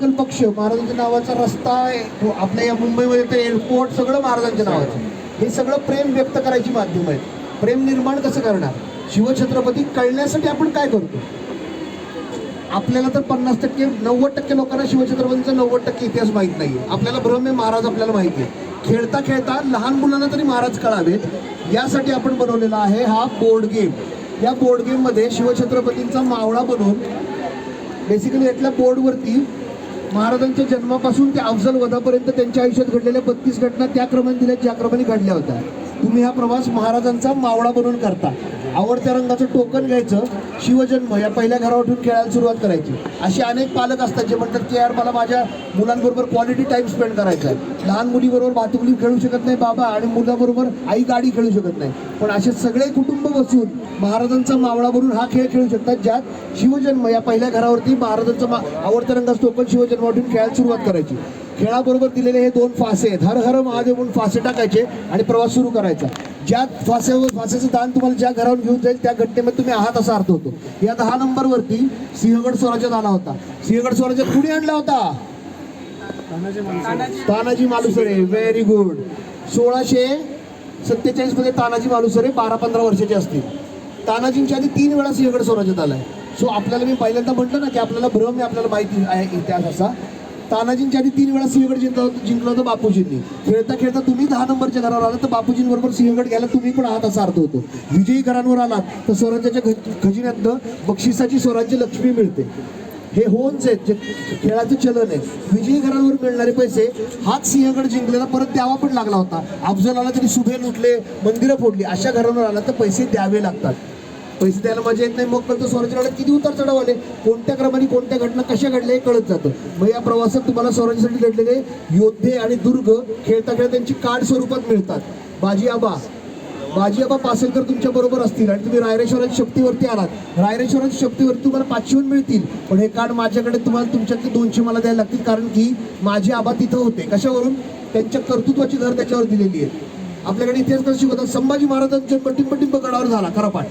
Historical पक्ष महाराजांच्या नावाचा रस्ता आहे, आपल्या या मुंबईमध्ये ते एअरपोर्ट सगळं महाराजांच्या नावाचं हे सगळं प्रेम व्यक्त करायची माध्यम आहेत. प्रेम निर्माण कसं करणार? शिवछत्रपती कळण्यासाठी आपण काय करतो? आपल्याला तर पन्नास टक्के नव्वद टक्के लोकांना शिवछत्रपतीचा नव्वद टक्के इतिहास माहीत नाही आपल्याला भ्रम आहे महाराज आपल्याला माहिती आहे खेळता खेळता लहान मुलांना तरी महाराज कळावेत. यासाठी आपण बनवलेला आहे हा बोर्ड गेम या बोर्ड गेममध्ये शिवछत्रपतींचा मावळा बनवून बेसिकली यातल्या बोर्डवरती महाराजांच्या जन्मापासून ते अफजल वधापर्यंत त्यांच्या आयुष्यात घडलेल्या बत्तीस घटना त्या क्रमाने दिल्या ज्या क्रमाने घडल्या होत्या. तुम्ही हा प्रवास महाराजांचा मावळा बनून करता. आवडत्या रंगाचं टोकन घ्यायचं शिवजन्म या पहिल्या घरावर ठेवून खेळायला सुरुवात करायची. असे अनेक पालक असतात जे म्हणतात की यार मला माझ्या मुलांबरोबर क्वालिटी टाईम स्पेंड करायचा आहे. लहान मुलीबरोबर भातुकली खेळू शकत नाही बाबा आणि मुलाबरोबर आई गाडी खेळू शकत नाही. पण असे सगळे कुटुंब बसून महाराजांचा मावळा भरून हा खेळ खेळू शकतात ज्यात शिवजन्म या पहिल्या घरावरती महाराजांचा मा आवडत्या रंगाचं टोकन शिवजन्मावरून खेळायला सुरुवात करायची. खेळाबरोबर दिलेले हे दोन फासे आहेत. हर हर महादेव म्हणून फासे टाकायचे आणि प्रवास सुरू करायचा. ज्या फासेवर फासेचं दान तुम्हाला ज्या घरावर घेऊन जाईल त्या घटनेमध्ये तुम्ही आहात असा अर्थ होतो. या दहा नंबरवरती सिंहगड स्वराज्यात आला होता. सिंहगड स्वराज्यात कुणी आणला होता? तानाजी मालुसरे. व्हेरी गुड सोळाशे सत्तेचाळीसमध्ये तानाजी मालुसरे बारा पंधरा वर्षाचे असतील. तानाजींच्या आधी तीन वेळा सिंहगड स्वराज्यात आलाय. सो आपल्याला मी पहिल्यांदा म्हटलं ना की आपल्याला भ्रम आपल्याला माहिती आहे इतिहास असा. तानाजींच्या आधी तीन वेळा सिंहगड जिंकला जिंकलं होतं बापूजींनी. खेळता खेळता तुम्ही दहा नंबरच्या घरावर आलात तर बापूजींबरोबर सिंहगड घ्यायला तुम्ही पण आहात असा अर्थ होतो. विजयी घरांवर आलात तर स्वराज्याच्या खज- खजिन्यातनं बक्षिसाची स्वराज्य लक्ष्मी मिळते. हे होन्स आहेत जे खेळाचं चलन आहे. विजयी घरांवर मिळणारे पैसे हाच सिंहगड जिंकलेला परत द्यावा पण लागला होता. अफजलाला तरी सुभे लुटले मंदिरं फोडली अशा घरांवर आला तर पैसे द्यावे लागतात. पैसे द्यायला मजा येत नाही. मग कळतं स्वराज्य लढ्यात किती उतार चढाव आले? कोणत्या क्रमाने कोणत्या घटना कशा घडल्या? हे कळत जातं. मग या प्रवासात तुम्हाला स्वराज्यासाठी लढलेले योद्धे आणि दुर्ग खेळता खेळता त्यांची कार्ड स्वरूपात मिळतात. बाजी आबा. बाजी आबा पासलकर तुमच्या बरोबर असतील आणि तुम्ही रायरेश्वराच्या शक्तीवरती आलात. रायरेश्वराच्या शक्तीवरती तुम्हाला पाचशेहून मिळतील. पण हे कार्ड माझ्याकडे तुम्हाला तुमच्यातले दोनशे मला द्यायला लागतील कारण की माझे आबा तिथं होते. कशावरून? त्यांच्या कर्तृत्वाची घर त्याच्यावर दिलेली आहे. आपल्याकडे इतिहास कसं शिकवतात संभाजी महाराजांच्या पटिंबटिंब गडावर झाला. खरा पाठ.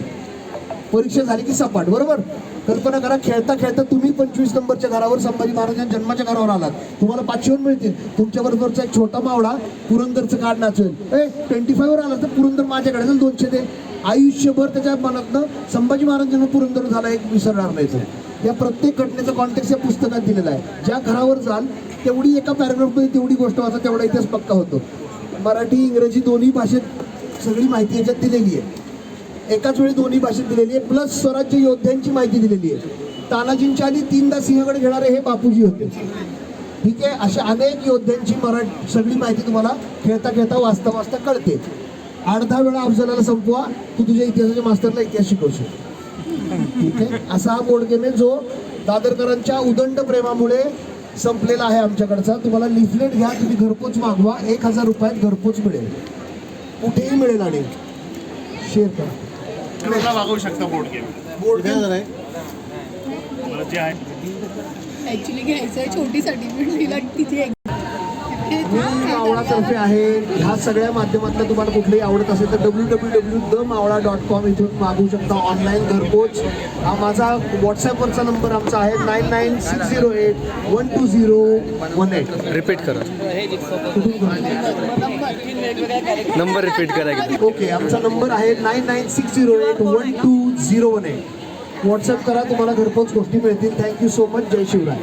परीक्षा झाली की सपाट बरोबर? कल्पना करा खेळता खेळता तुम्ही पंचवीस नंबरच्या घरावर संभाजी महाराजांच्या जन्माच्या घरावर आलात. तुम्हाला पाचशेवर मिळतील. तुमच्या बरोबरचा एक छोटा मावळा पुरंदरचं कार्ड नाचवेल. ए ट्वेंटी फायवर आला तर पुरंदर माझ्याकडे जाईल दोनशे ते आयुष्यभर त्याच्या मनातनं संभाजी महाराजांना पुरंदर झाला एक विसरणार नाही तो. या प्रत्येक घटनेचा कॉन्टेक्स्ट या पुस्तकात दिलेला आहे. ज्या घरावर जाल तेवढी एका पॅराग्राफमध्ये तेवढी गोष्ट वाचा तेवढा इतिहास पक्का होतो. मराठी इंग्रजी दोन्ही भाषेत सगळी माहिती याच्यात दिलेली आहे. एकाच वेळी दोन्ही भाषेत दिलेली आहे. प्लस स्वराज्य योद्ध्यांची माहिती दिलेली आहे. तानाजींच्या आधी तीनदा सिंहगड घेणारे हे बापूजी होते. ठीक आहे? अशा अनेक योद्ध्यांची मराठी सगळी माहिती तुम्हाला खेळता खेळता वाचता वाचता कळते. अर्धा वेळा अफजलाला संपवा. तू तुझ्या इतिहासाच्या मास्तरला इतिहास शिकवशील. ठीक आहे? असा हा बोर्ड गेम आहे जो दादरकरांच्या उदंड प्रेमामुळे संपलेला आहे आमच्याकडचा. तुम्हाला लिफलेट घ्या तुम्ही घरपोच मागवा. एक हजार रुपयात घरपोच मिळेल. कुठेही मिळेल आणि शेअर करा. तुम्हाला मागवू शकता बोर्ड गेम बोर्ड गेम मला जे आहे. ऍक्च्युली घ्यायचं आहे छोटीसाठी पण तिला तिथे मी मावळातर्फे आहे. ह्या सगळ्या माध्यमातलं तुम्हाला कुठलंही आवडत असेल तर W W W the Mavla dot com इथून मागवू शकता ऑनलाईन घरपोच. हा माझा व्हॉट्सॲपवरचा नंबर आमचा आहे nine nine six zero eight one two zero one eight repeat करा. कुठून नंबर रिपीट करा की. ओके आमचा नंबर आहे nine nine six zero eight one two zero one eight. WhatsApp करा तुम्हाला घरपोच गोष्टी मिळतील. Thank you so much. Jai Shivray.